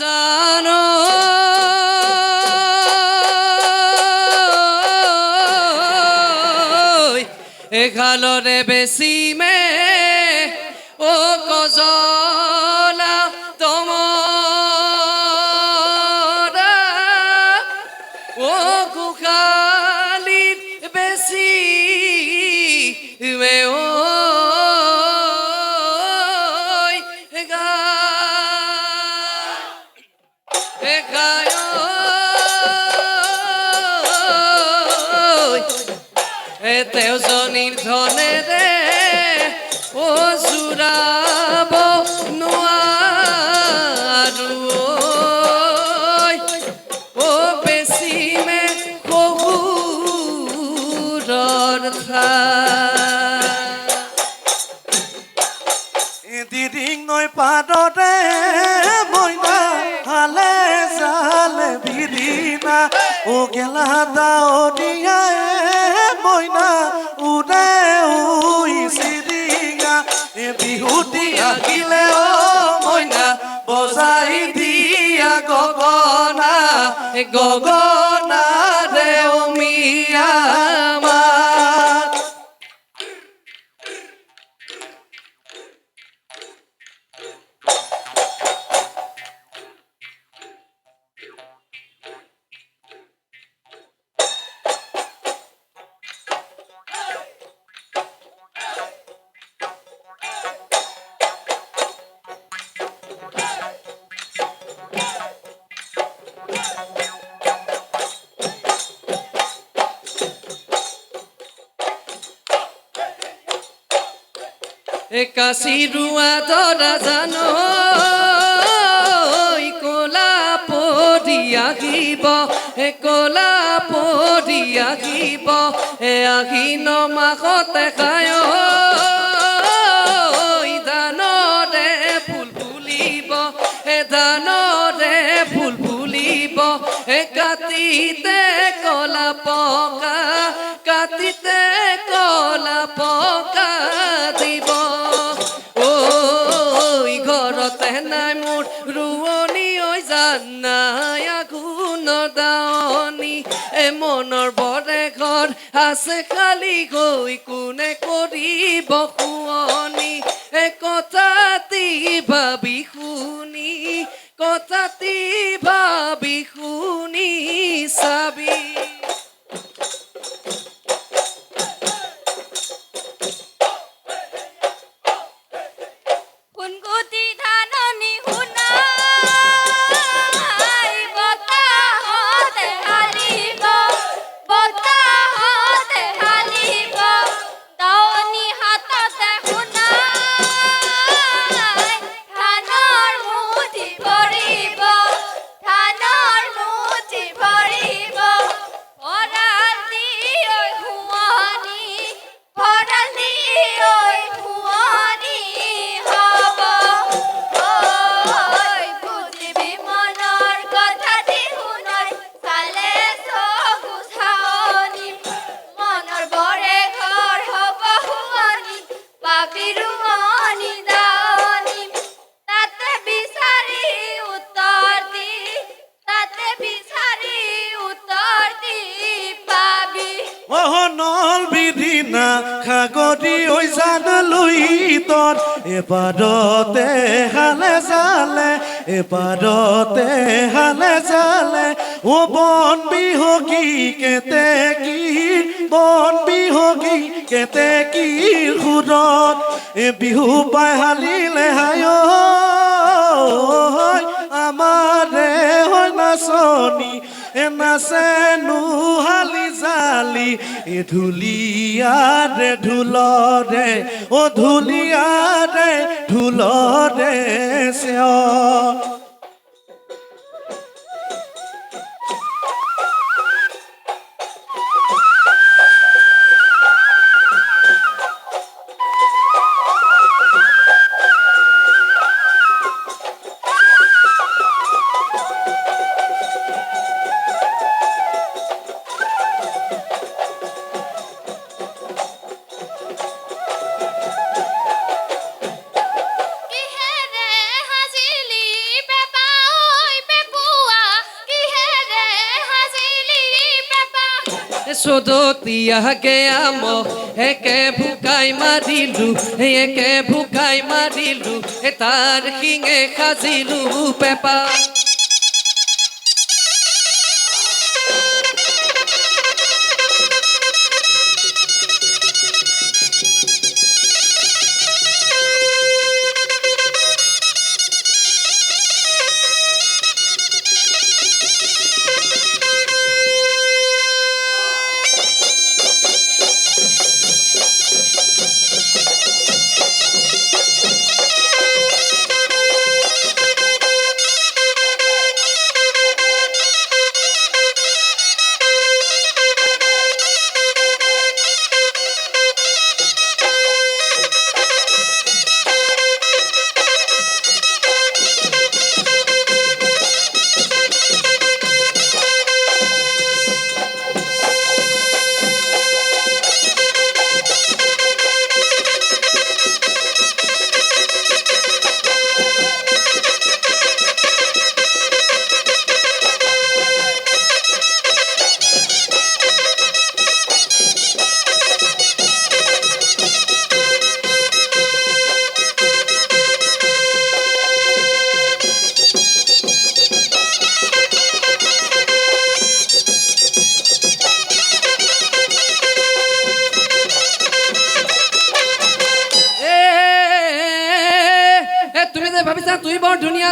জানো। এখালরে বেশি মে ও কজলা তম ও কুখালির ও গেলা দাওনিয়ায় মইনা উদে উই সিদিঙা এ বিহুতি আহিলে ও মইনা বজাই দিয়া গগনা। গগনা কাশি রুয়া ধরা জানো কোলা পড়িয়া গিব, এ কোলা পড়িয়া গিব, এ আহিন মাহতে খায় ই ফুল ফুলিব, এ ধানরে ফুল ফুলিব, এ কাতিতে কলা পকা কাতিতে কলা পকা দিব। মনৰ বৰে ঘৰ আছে খালি গৈ কোনে কৰিব শুৱনি? কথাতি ভাবি শুনি কথাতি ভাবি শুনি চাবি। খাগৰি ঐ জান লুইতত এপাৰতে হালে জালে এপাৰতে হালে জালে। ও বন বিহগী কেতে কি, বন বিহগী কেতে কি সুৰত এ বিহু পাই হালিলে হায় আমাৰে হয় নাচনী। এ নাচে নুহালি জালি এ ঢুল ঢোলৰে অ ঢুলিয়াৰে ঢোলৰে ঢুল সাজিলি চোদতিয়াকে আম একে ভুকাই মারিলু একে ভুকাই মারিলু এ তাৰ শিঙে সাজিলো পেপা।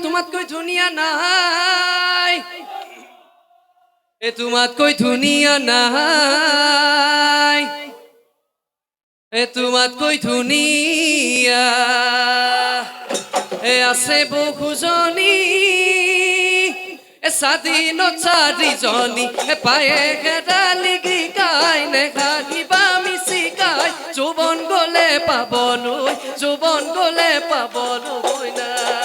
ধুনীয়া তোমাতকৈ ধুনীয়া নাই। এ তোমাতকৈ ধুনীয়া নাই। এ তোমাতকৈ ধুনীয়া। এ আছে বহুজনী চাৰিজনী এ পায়ে খেদালি গিকাই নেখাগিবা মিচিকাই যৌৱন গলে পাবলৈ যৌৱন গলে পাবলৈ না। এজনী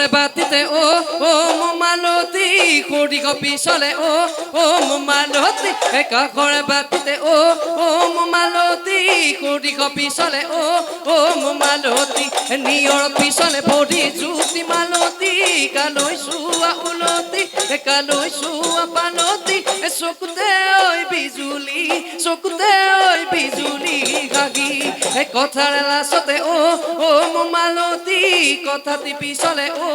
কাষৰে বাতিতে, ও ও মোমালতি মালতী কৰি কপি চলে, ও ও মোমালতি একা কাষৰে বাতিতে, ও ও মোমালতি মালতী কৰি কপি চলে, ও ও মোমালতি নিয়র পিছলে ভরি জুতি মালতী কালৈ চোৱা উলতি এ কালৈ চোৱা পালতি, চকুতে ঐ বিজুলি, চকুতে ঐ বিজুলি গাগি। কথাৰে লাচতে অ অ মোৰ মালতী কথাটি পিছলে অ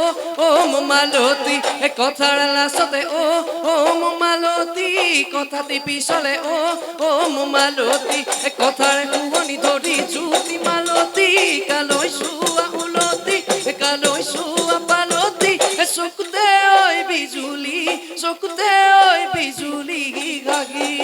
অ মোৰ মালতী। এ কথাৰে লাচতে অ অ মোৰ মালতী কথাটি পিছলে অ অ মোৰ মালতী। এ কথাৰে শুৱনি ধৰি জুতি মালতী কালৈ চোৱা উলতি এ কালৈ চোৱা পালতি চকুতে ঐ বিজুলি চকুতে ঐ বিজুলি গাগি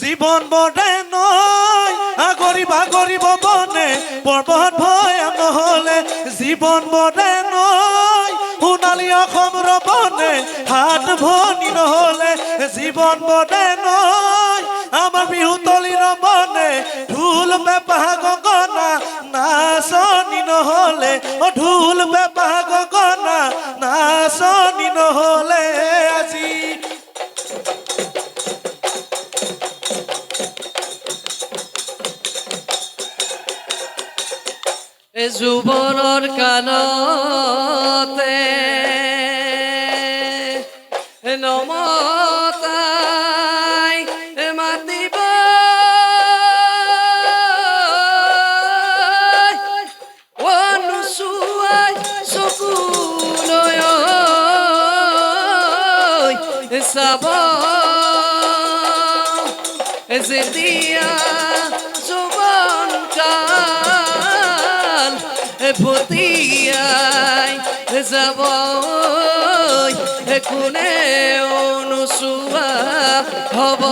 জীৱন বৰে নয় আগৰি বাগৰিব বনে পৰ্বত ভয়াম নহলে জীৱন বৰে নয় সোণালী অসম ৰবনে হাত ভনী নহলে জীৱন বৰে নয়। আমাৰ বিহু তলি ৰবনে ঢোল পেপাহ গগনা, নাচনি নহলে, অ ঢোল পেপাহ গগনা, নাচনি নহলে আজি। এ যুৱনৰ কালতে যেতিয়া যৌৱন কাল ফতিয়াই যাব কোনে অনুসুয়া হ'ব